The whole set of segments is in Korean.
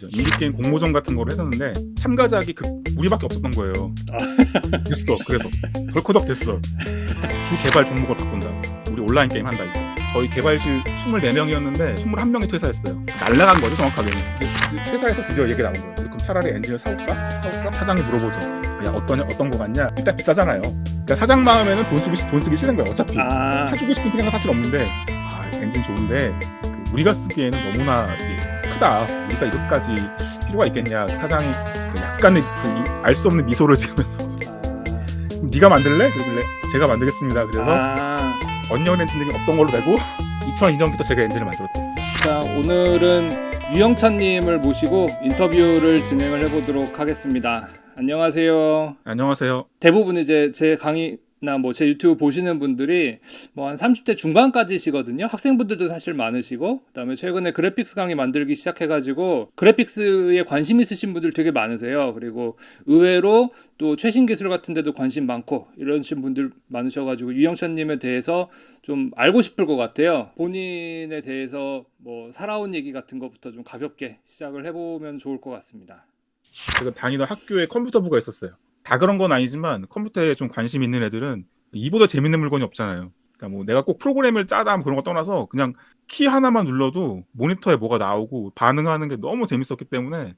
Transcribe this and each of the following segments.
인디게임 공모전 같은 걸 했었는데 참가자기 그 우리밖에 없었던 거예요. 됐어. 그래서 덜커덕 됐어. 주 개발 종목을 바꾼다. 우리 온라인 게임 한다 이제. 저희 개발실 24명이었는데 21명이 퇴사했어요. 날라간 거죠 정확하게는. 퇴사해서 드디어 얘기 나온 거예요. 그럼 차라리 엔진을 사올까? 사올까? 사장이 물어보죠. 야 어떤 어떤 거 같냐? 일단 비싸잖아요. 그러니까 사장 마음에는 돈 쓰기 돈 쓰기 싫은 거예요. 어차피 아, 사주고 싶은 생각은 사실 없는데 아 엔진 좋은데 그 우리가 쓰기에는 너무나 이게 크다 우리가 이것까지 필요가 있겠냐 사장이 그 약간의 알수 없는 미소를 지으면서 네가 만들래? 그러길래 제가 만들겠습니다 그래서 아, 언리얼 엔진이 없던 걸로 되고 2002년부터 제가 엔진을 만들었죠 자 오늘은 유영찬님을 모시고 인터뷰를 진행을 해보도록 하겠습니다. 안녕하세요. 안녕하세요 대부분 이제 제 강의 나뭐 제 유튜브 보시는 분들이 뭐 한 30대 중반까지시거든요. 학생분들도 사실 많으시고 그다음에 최근에 그래픽스 강의 만들기 시작해 가지고 그래픽스에 관심 있으신 분들 되게 많으세요. 그리고 의외로 또 최신 기술 같은 데도 관심 많고 이러신 분들 많으셔 가지고 유영찬 님에 대해서 좀 알고 싶을 것 같아요. 본인에 대해서 뭐 살아온 얘기 같은 것부터 좀 가볍게 시작을 해 보면 좋을 것 같습니다. 제가 다니던 학교에 컴퓨터부가 있었어요 다 그런 건 아니지만 컴퓨터에 좀 관심 있는 애들은 이보다 재밌는 물건이 없잖아요 그러니까 뭐 내가 꼭 프로그램을 짜다 뭐 그런 거 떠나서 그냥 키 하나만 눌러도 모니터에 뭐가 나오고 반응하는 게 너무 재밌었기 때문에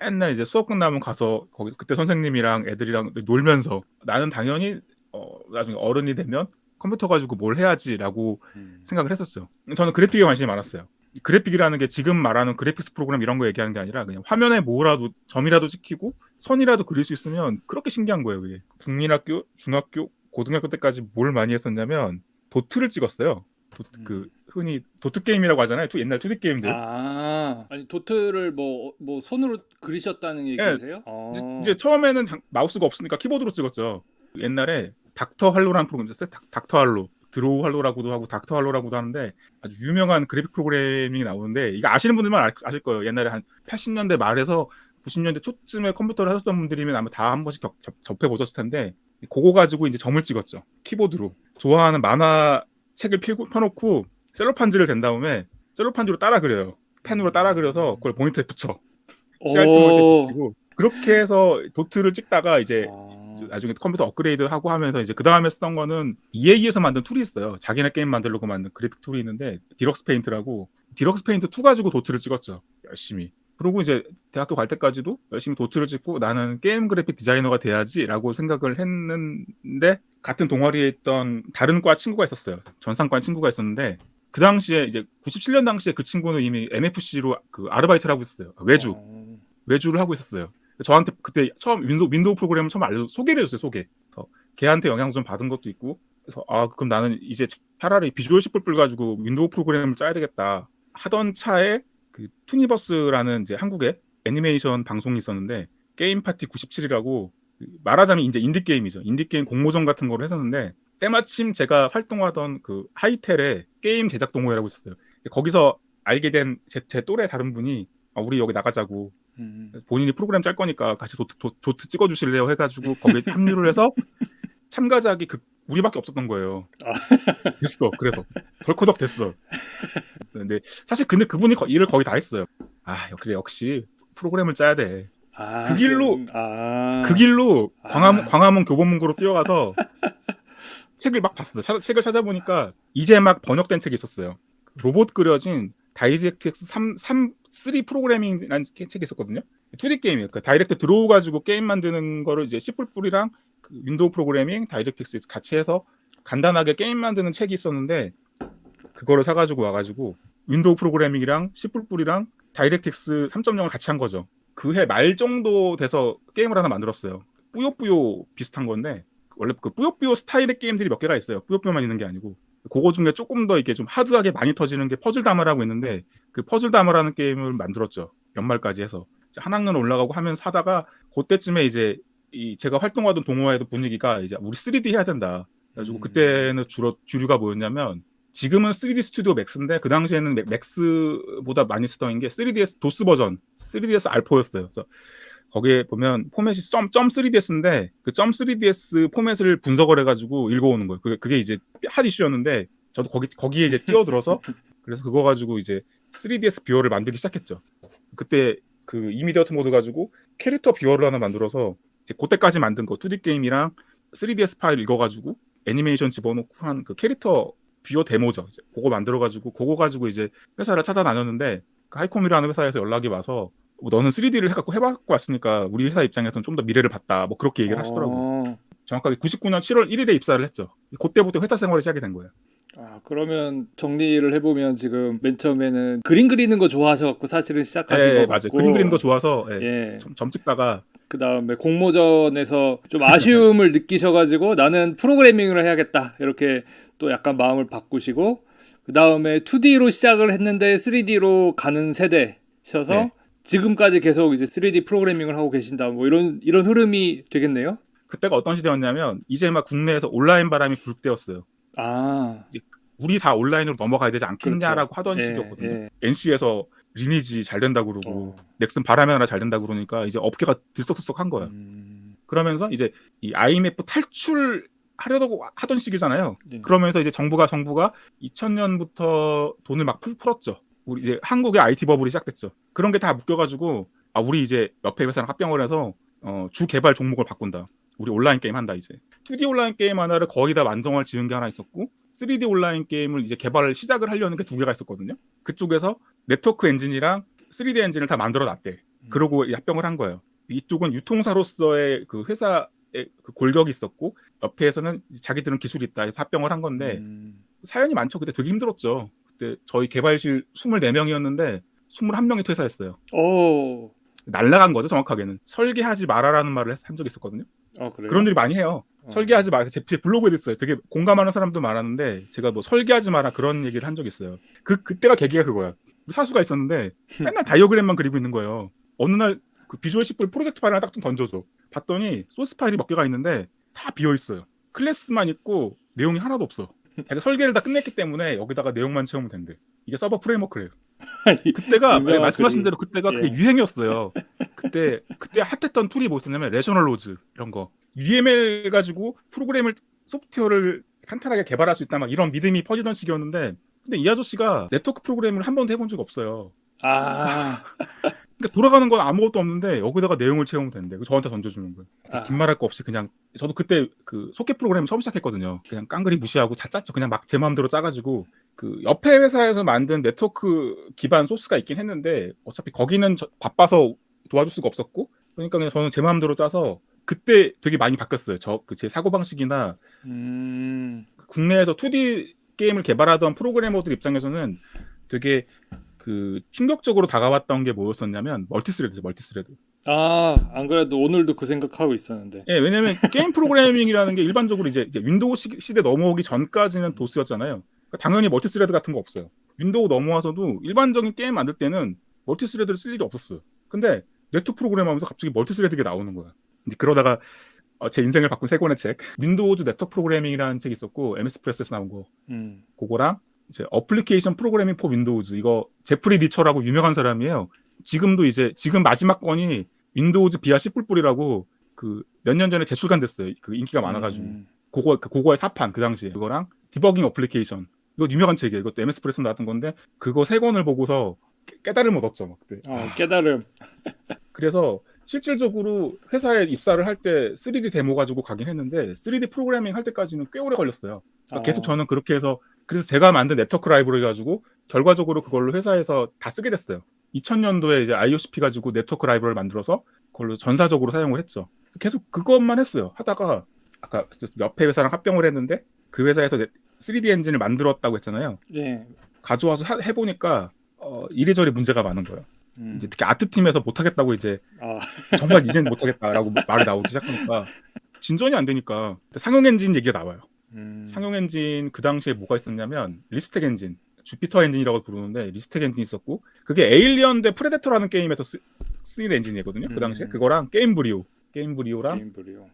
맨날 이제 수업 끝나면 가서 거기 그때 선생님이랑 애들이랑 놀면서 나는 당연히 어 나중에 어른이 되면 컴퓨터 가지고 뭘 해야지라고 생각을 했었어요. 저는 그래픽에 관심이 많았어요. 그래픽이라는 게 지금 말하는 그래픽스 프로그램 이런 거 얘기하는 게 아니라 그냥 화면에 뭐라도 점이라도 찍히고 선이라도 그릴 수 있으면 그렇게 신기한 거예요. 그게 국민학교, 중학교, 고등학교 때까지 뭘 많이 했었냐면 도트를 찍었어요. 도트, 그 흔히 도트 게임이라고 하잖아요. 투- 옛날 2D 게임들. 아, 아니 도트를 뭐뭐 손으로 그리셨다는 얘기세요? 어. 이제, 이제 처음에는 장- 마우스가 없으니까 키보드로 찍었죠. 옛날에 닥터 할로라는 프로그램 있었어요. 닥, 닥터 할로. 드로우 할로라고도 하고 닥터 할로라고도 하는데 아주 유명한 그래픽 프로그래밍이 나오는데 이거 아시는 분들만 알- 아실 거예요. 옛날에 한 80년대 말에서 90년대 초쯤에 컴퓨터를 하셨던 분들이면 아마 다 한 번씩 격- 접- 접해 보셨을 텐데 그거 가지고 이제 점을 찍었죠. 키보드로. 좋아하는 만화 책을 펴고, 펴놓고 셀로판지를 댄 다음에 셀로판지로 따라 그려요. 펜으로 따라 그려서 그걸 모니터에 붙여. CRT 모니터에 오. 붙이고 그렇게 해서 도트를 찍다가 이제 아. 나중에 컴퓨터 업그레이드 하고 하면서 이제 그 다음에 쓰던 거는 EA에서 만든 툴이 있어요. 자기네 게임 만들려고 만든 그래픽 툴이 있는데 디럭스 페인트라고 디럭스 페인트 2 가지고 도트를 찍었죠. 열심히. 그리고 이제 대학교 갈 때까지도 열심히 도트를 찍고 나는 게임 그래픽 디자이너가 돼야지라고 생각을 했는데 같은 동아리에 있던 다른 과 친구가 있었어요. 전상과 친구가 있었는데 그 당시에 이제 97년 당시에 그 친구는 이미 NFC로 그 아르바이트를 하고 있었어요. 외주. 어. 외주를 하고 있었어요. 저한테 그때 처음 윈도우, 윈도우 프로그램을 처음 알려 소개를 해줬어요. 소개. 그래서 걔한테 영향 좀 받은 것도 있고. 그래서 아 그럼 나는 이제 차라리 비주얼 C++ 가지고 윈도우 프로그램을 짜야 되겠다. 하던 차에 그 투니버스라는 이제 한국의 애니메이션 방송이 있었는데 게임 파티 97이라고 말하자면 이제 인디 게임이죠. 인디 게임 공모전 같은 거를 했었는데 때마침 제가 활동하던 그 하이텔에 게임 제작 동호회라고 있었어요. 거기서 알게 된제 또래 다른 분이 아, 우리 여기 나가자고 음. 본인이 프로그램 짤 거니까 같이 도트, 도, 도트 찍어주실래요 해가지고 거기에 합류를 해서 참가자기 그 우리밖에 없었던 거예요. 됐어. 그래서 덜커덕 됐어. 근데 사실 근데 그분이 거- 일을 거의 다 했어요. 아 역- 그래 역시 프로그램을 짜야 돼. 아, 그 길로- 그, 아. 그 길로 광화문, 아. 광화문 교보문고로 뛰어가서 책을 막 봤어요. 차- 책을 찾아보니까 이제 막 번역된 책이 있었어요. 로봇 그려진 다이렉트X 3, 3, 3 프로그래밍이라는 게- 책이 있었거든요. 2D 게임이에요. 그러니까 다이렉트 들어오 가지고 게임 만드는 거를 이제 C++이랑 그 윈도우 프로그래밍, 다이렉트X 같이 해서 간단하게 게임 만드는 책이 있었는데 그거를 사가지고 와가지고 윈도우 프로그래밍이랑 C++이랑 다이렉트X 3.0을 같이 한 거죠. 그 해 말 정도 돼서 게임을 하나 만들었어요. 뿌요뿌요 비슷한 건데 원래 그 뿌요뿌요 스타일의 게임들이 몇 개가 있어요. 뿌요뿌요만 있는 게 아니고 그거 중에 조금 더 이게 좀 하드하게 많이 터지는 게 퍼즐 다마라고 있는데 그 퍼즐 다마라는 게임을 만들었죠. 연말까지 해서 한 학년 올라가고 하면서 하다가 그때쯤에 이제 이 제가 활동하던 동호회도 분위기가 이제 우리 3D 해야 된다. 그래가지고 음. 그때는 주로 주류가 뭐였냐면 지금은 3D 스튜디오 맥스인데 그 당시에는 맥- 맥스보다 많이 쓰던 게 3ds 도스 버전 3ds 알포였어요. 그래서 거기에 보면 포맷이 점, 점 3DS인데 그 점 3DS 포맷을 분석을 해가지고 읽어오는 거예요. 그게, 그게 이제 핫 이슈였는데 저도 거기 거기에 이제 뛰어들어서 그래서 그거 가지고 이제 3DS 뷰어를 만들기 시작했죠. 그때 그 이미디어트 모드 가지고 캐릭터 뷰어를 하나 만들어서 이제 그때까지 만든 거 2D 게임이랑 3ds 파일 읽어가지고 애니메이션 집어넣고 한 그 캐릭터 뷰어 데모죠. 이제 그거 만들어가지고 그거 가지고 이제 회사를 찾아 다녔는데 그 하이콤이라는 회사에서 연락이 와서 뭐 너는 3D를 해갖고 해갖고 왔으니까 우리 회사 입장에서는 좀 더 미래를 봤다. 뭐 그렇게 얘기를 하시더라고요. 어. 정확하게 99년 7월 1일에 입사를 했죠. 그때부터 회사 생활이 시작이 된 거예요. 아, 그러면 정리를 해보면 지금 맨 처음에는 그림 그리는 거 좋아하셔갖고 사실은 시작하신 네, 거 맞아요. 같고 그림 그림도 좋아서 예, 예. 점, 점 찍다가 그 다음에 공모전에서 좀 아쉬움을 느끼셔가지고 나는 프로그래밍을 해야겠다 이렇게 또 약간 마음을 바꾸시고 그 다음에 2D로 시작을 했는데 3D로 가는 세대셔서 네. 지금까지 계속 이제 3D 프로그래밍을 하고 계신다 뭐 이런 이런 흐름이 되겠네요. 그때가 어떤 시대였냐면 이제 막 국내에서 온라인 바람이 불 때였어요. 아 우리 다 온라인으로 넘어가야 되지 않겠냐라고 그렇죠. 하던 예, 시기였거든요. 예. NC에서 리니지 잘 된다고 그러고 어. 넥슨 바람의 나라 잘 된다고 그러니까 이제 업계가 들썩들썩한 거예요. 음, 그러면서 이제 이 IMF 탈출 하려고 하던 시기잖아요. 예. 그러면서 이제 정부가 정부가 2000년부터 돈을 막 풀, 풀었죠. 우리 이제 한국의 IT 버블이 시작됐죠. 그런 게 다 묶여가지고 아 우리 이제 옆에 회사랑 합병을 해서 어, 주 개발 종목을 바꾼다. 우리 온라인 게임 한다 이제. 2D 온라인 게임 하나를 거의 다 완성을 지은 게 하나 있었고 3D 온라인 게임을 이제 개발을 시작을 하려는 게 두 개가 있었거든요. 그쪽에서 네트워크 엔진이랑 3D 엔진을 다 만들어 놨대. 그러고 이 합병을 한 거예요. 이쪽은 유통사로서의 그 회사의 그 골격이 있었고 옆에서는 자기들은 기술이 있다 해서 합병을 한 건데 음, 사연이 많죠. 그때 되게 힘들었죠. 그때 저희 개발실 24명이었는데 21명이 퇴사했어요. 오, 날라간 거죠, 정확하게는. 설계하지 마라라는 말을 했- 한 적이 있었거든요. 아? 그런 일이 많이 해요. 어. 설계하지 마. 제제 블로그에 됐어요. 되게 공감하는 사람도 많았는데 제가 뭐 설계하지 마라 그런 얘기를 한 적이 있어요. 그 그때가 계기가 그거야. 사수가 있었는데 맨날 다이어그램만 그리고 있는 거예요. 어느 날 그 비주얼 10분 프로젝트 파일 하나 딱 좀 던져줘. 봤더니 소스 파일이 몇 개가 있는데 다 비어 있어요. 클래스만 있고 내용이 하나도 없어. 자기가 설계를 다 끝냈기 때문에 여기다가 내용만 채우면 된대. 이게 서버 프레임워크래요. 아니, 그때가 네, 말씀하신 글이- 대로 그때가 그게 예. 유행이었어요. 그때 그때 핫했던 툴이 뭐였냐면 레셔널 로즈 이런 거. UML 가지고 프로그램을 소프트웨어를 탄탄하게 개발할 수 있다 막 이런 믿음이 퍼지던 시기였는데 근데 이 아저씨가 네트워크 프로그램을 한 번도 해본 적 없어요. 아, 그러니까 돌아가는 건 아무것도 없는데 여기다가 내용을 채우면 된대. 그래서 저한테 던져주는 거예요. 아. 긴 말할 거 없이 그냥 저도 그때 그 소켓 프로그램 처음 시작했거든요. 그냥 깡그리 무시하고 자 짰죠. 그냥 막 제 마음대로 짜가지고 그 옆에 회사에서 만든 네트워크 기반 소스가 있긴 했는데 어차피 거기는 저- 바빠서 도와줄 수가 없었고 그러니까 그냥 저는 제 마음대로 짜서 그때 되게 많이 바뀌었어요. 저 그 제 사고 방식이나 음, 국내에서 2D 게임을 개발하던 프로그래머들 입장에서는 되게 그 충격적으로 다가왔던 게 뭐였었냐면 멀티스레드죠, 멀티스레드. 아, 안 그래도 오늘도 그 생각하고 있었는데. 예, 왜냐면 게임 프로그래밍이라는 게 일반적으로 이제, 이제 윈도우 시, 시대 넘어오기 전까지는 도스였잖아요. 그러니까 당연히 멀티스레드 같은 거 없어요. 윈도우 넘어와서도 일반적인 게임 만들 때는 멀티스레드를 쓸 일이 없었어요. 근데 네트 프로그램 하면서 갑자기 멀티스레드가 나오는 거야. 그러다가 어, 제 인생을 바꾼 세 권의 책, 윈도우즈 네트워크 프로그래밍이라는 책이 있었고 MS 프레스에서 나온 거, 음, 그거랑 이제 어플리케이션 프로그래밍 포 윈도우즈 이거 제프리 리처라고 유명한 사람이에요. 지금도 이제 지금 마지막 건이 윈도우즈 비아 C 뿔뿔이라고 그 몇 년 전에 재출간됐어요. 그 인기가 많아가지고 음, 그거 그 그거의 사판 그 당시에 그거랑 디버깅 어플리케이션 이거 유명한 책이에요. 이것도 MS 프레스 나왔던 건데 그거 세 권을 보고서 깨- 깨달음을 얻었죠. 막 그때. 어, 깨달음. 그래서 실질적으로 회사에 입사를 할 때 3D 데모 가지고 가긴 했는데 3D 프로그래밍 할 때까지는 꽤 오래 걸렸어요. 그러니까 어. 계속 저는 그렇게 해서 그래서 제가 만든 네트워크 라이브러리 가지고 결과적으로 그걸로 회사에서 다 쓰게 됐어요. 2000년도에 이제 IOCP 가지고 네트워크 라이브러리를 만들어서 그걸로 전사적으로 사용을 했죠. 계속 그것만 했어요. 하다가 아까 옆에 회사랑 합병을 했는데 그 회사에서 3D 엔진을 만들었다고 했잖아요. 예. 가져와서 하- 해보니까 어, 이래저래 문제가 많은 거예요. 음. 이제 특히 아트 팀에서 못하겠다고 이제 아, 정말 이제는 못하겠다라고 말이 나오기 시작하니까 진전이 안 되니까 상용 엔진 얘기가 나와요. 음. 상용 엔진 그 당시에 뭐가 있었냐면 리스텍 엔진, 주피터 엔진이라고 부르는데 리스텍 엔진이 있었고 그게 에일리언 대 프레데터라는 게임에서 쓰, 쓰이는 엔진이거든요. 그 당시에 음. 그거랑 게임 브리오, 게임 브리오랑 게임 브리오.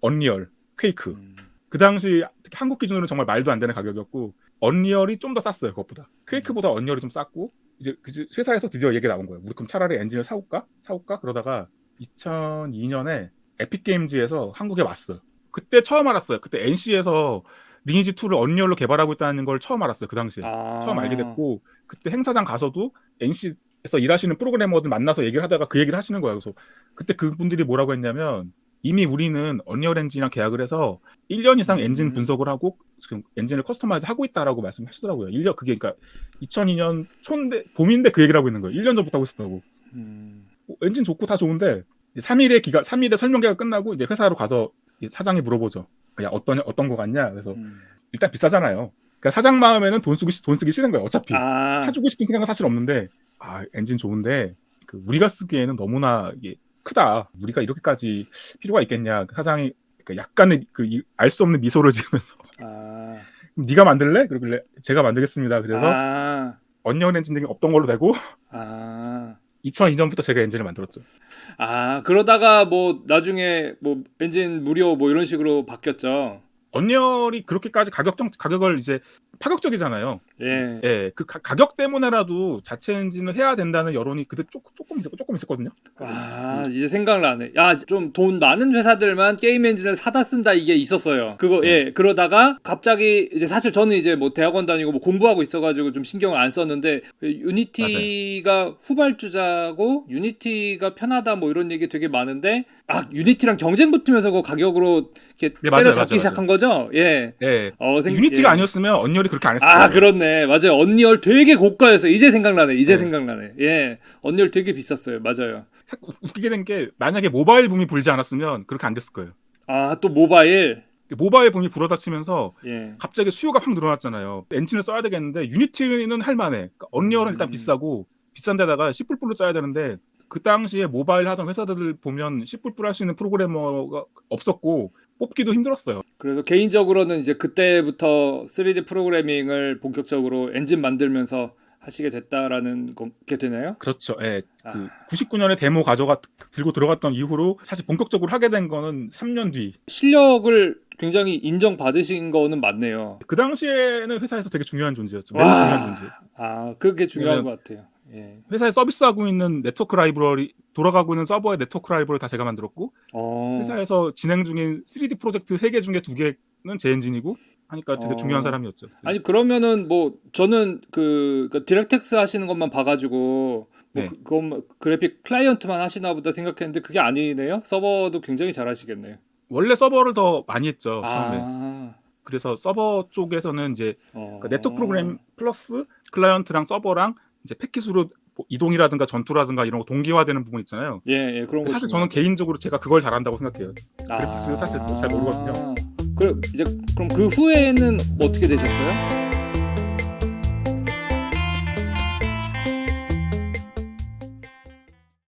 언리얼, 퀘이크. 음. 그 당시 특히 한국 기준으로는 정말 말도 안 되는 가격이었고 언리얼이 좀 더 쌌어요. 그것보다 퀘이크보다 언리얼이 좀 쌌고 이제 그 회사에서 드디어 얘기 가 나온 거예요. 우리 그럼 차라리 엔진을 사올까? 사올까? 그러다가 2002년에 에픽 게임즈에서 한국에 왔어요. 그때 처음 알았어요. 그때 NC에서 리니지 2를 언리얼로 개발하고 있다는 걸 처음 알았어요. 그 당시에. 아. 처음 알게 됐고 그때 행사장 가서도 NC 에서 일하시는 프로그래머들 만나서 얘기를 하다가 그 얘기를 하시는 거예요. 그래서 그때 그분들이 뭐라고 했냐면 이미 우리는 언리얼 엔진이랑 계약을 해서 1년 이상 엔진 음. 분석을 하고 지금 엔진을 커스터마이즈 하고 있다라고 말씀하시더라고요. 1년 그게 그러니까 2002년 초인데 봄인데 그 얘기를 하고 있는 거예요. 1년 전부터 하고 있었다고. 음. 어, 엔진 좋고 다 좋은데 3일의 기간 3일의 설명 기간 끝나고 이제 회사로 가서 이 사장이 물어보죠. 야 어떤 어떤 거 같냐? 그래서 음. 일단 비싸잖아요. 그러니까 사장 마음에는 돈 쓰기 돈 쓰기 싫은 거예요. 어차피 아, 사주고 싶은 생각은 사실 없는데 아 엔진 좋은데 그 우리가 쓰기에는 너무나 이게 크다. 우리가 이렇게까지 필요가 있겠냐? 그 사장이 그 약간의 그 알 수 없는 미소를 지으면서 네가 만들래? 그러길래 제가 만들겠습니다. 그래서 아, 언리얼 엔진 등이 없던 걸로 되고 아. 2002년부터 제가 엔진을 만들었죠. 아, 그러다가 뭐 나중에 뭐 엔진 무료 뭐 이런 식으로 바뀌었죠. 언리얼이 그렇게까지 가격 정 가격을 이제 파격적이잖아요. 예. 예, 그 가, 가격 때문에라도 자체 엔진을 해야 된다는 여론이 그때 조금 조금 있었 조금 있었거든요. 아, 이제 생각나네. 야, 좀 돈 많은 회사들만 게임 엔진을 사다 쓴다 이게 있었어요. 그거 예. 그러다가 갑자기 이제 사실 저는 이제 뭐 대학원 다니고 뭐 공부하고 있어 가지고 좀 신경을 안 썼는데 그 유니티가 후발주자고 유니티가 편하다 뭐 이런 얘기 되게 많은데 아, 유니티랑 경쟁 붙으면서 그 가격으로 이렇게 예, 맞아요, 때려잡기 맞아요, 시작한 거죠? 예. 예. 어, 생- 유니티가 예. 아니었으면 언리얼이 그렇게 안 했을 거예요. 아, 그렇네. 맞아요. 언리얼 되게 고가였어. 이제 생각나네. 이제 네. 생각나네. 예. 언리얼 되게 비쌌어요. 맞아요. 참 웃기게 된 게 만약에 모바일 붐이 불지 않았으면 그렇게 안 됐을 거예요. 아, 또 모바일. 모바일 붐이 불어닥치면서 예. 갑자기 수요가 확 늘어났잖아요. 엔진을 써야 되겠는데 유니티는 할 만해. 그러니까 언리얼은 일단 음. 비싸고 비싸고 비싼 데다가 10불불로 써야 되는데 그 당시에 모바일 하던 회사들 보면 10불불 할 수 있는 프로그래머가 없었고 뽑기도 힘들었어요. 그래서 개인적으로는 이제 그때부터 3D 프로그래밍을 본격적으로 엔진 만들면서 하시게 됐다라는 게 되나요? 그렇죠. 예. 그 아. 99년에 데모 가져가 들고 들어갔던 이후로 사실 본격적으로 하게 된 거는 3년 뒤. 실력을 굉장히 인정받으신 거는 맞네요. 그 당시에는 회사에서 되게 중요한 존재였죠. 와. 중요한 존재. 아, 그게 중요한 것 같아요. 예. 회사에 서비스하고 있는 네트워크 라이브러리 돌아가고 있는 서버의 네트워크 라이브러리 다 제가 만들었고 어. 회사에서 진행 중인 3D 프로젝트 3개 중에 2개는 제 엔진이고 하니까 되게 어. 중요한 사람이었죠. 아니 그러면은 뭐 저는 그, 그 디렉텍스 하시는 것만 봐가지고 뭐 네. 그, 그건 그래픽 클라이언트만 하시나 보다 생각했는데 그게 아니네요. 서버도 굉장히 잘 하시겠네요. 원래 서버를 더 많이 했죠 처음에. 아, 그래서 서버 쪽에서는 이제 어. 그 네트워크 프로그램 플러스 클라이언트랑 서버랑 이제 패킷으로 뭐 이동이라든가 전투라든가 이런 거 동기화되는 부분 있잖아요. 예, 예, 그런 거 사실. 저는 개인적으로 제가 그걸 잘한다고 생각해요. 그래픽스 사실 뭐잘 모르거든요. 그 이제 그럼 그 후에는 어떻게 되셨어요?